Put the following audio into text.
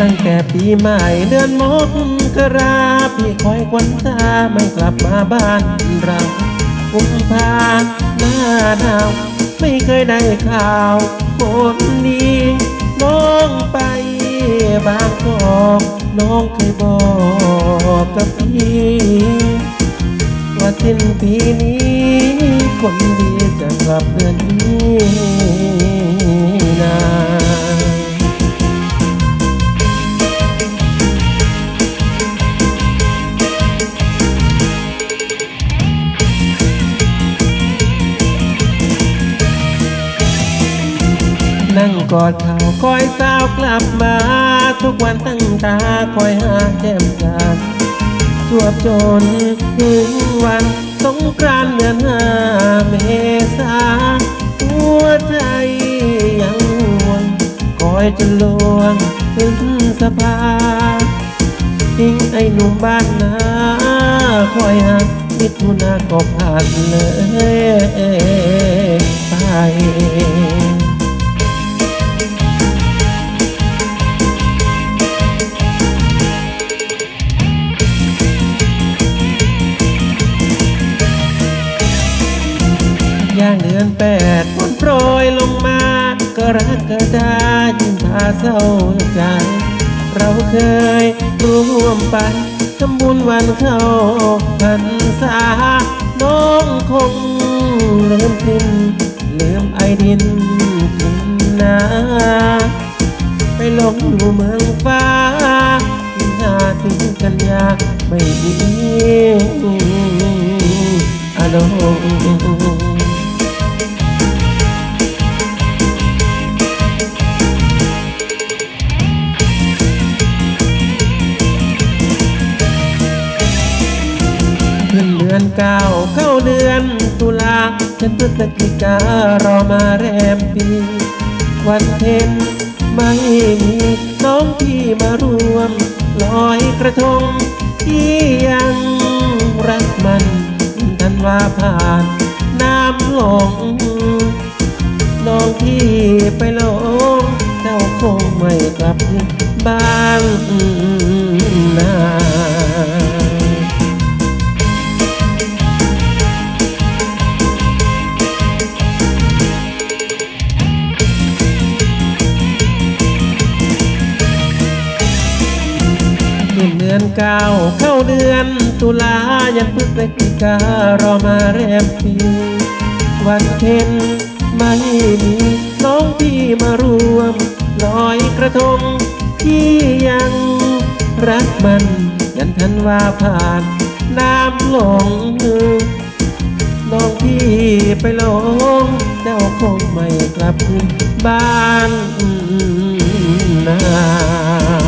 ตั้งแต่ปีใหม่เดือนมกราพี่คอยควันตาไม่กลับมาบ้านเรากุมภาหน้าหนาวไม่เคยได้ข่าวคนดีน้องไปบางกอกน้องเคยบอกกับพี่ ว่าสิ้นปีนี้ คนดีจะกลับเดือนนี้นา นั่งกอดเขาคอยสาวกลับมา ทุกวันตั้งตาคอยหาแก้มกันจวบจนถึงวันสงกรานต์เดือนห้าเมษาหัวใจยังวงคอยจะลวงถึงสะพาทิ้งไอ้หนุ่มบ้านนาคอยหามิถุนาก็ผ่านเลย งเดือนแปดฝนโปรยลงมา ก็รักกระดายิ่งพาเศร้าใจ เราเคยร่วมไปทำบุญวันเข้าพรรษา น้องคงลืมสิ้นลืมไอดินทิ้งนาไปหลงอยู่เมืองฟ้าหน้าถึงกันยากไม่มีอารมณ์ เก้าเข้าเดือนตุลาเป็นพฤศจิการอมาแรมปี วันเพ็ญไม่มีน้องพี่มาร่วมลอยกระทงที่ยังรักมันทันว่าผ่านน้ำหลง น้องพี่ไปหลงเจ้าคงไม่กลับบ้านนา อนเก้าเข้าเดือนตุลายันพฤศจิการอมาแรมปีวันเพ็ญไม่มีน้องพี่มารวมลอยกระทงที่ยังรักมันยันทันว่าผ่านน้ำหลงน้องพี่ไปหลงเจ้าคงไม่กลับบ้านนา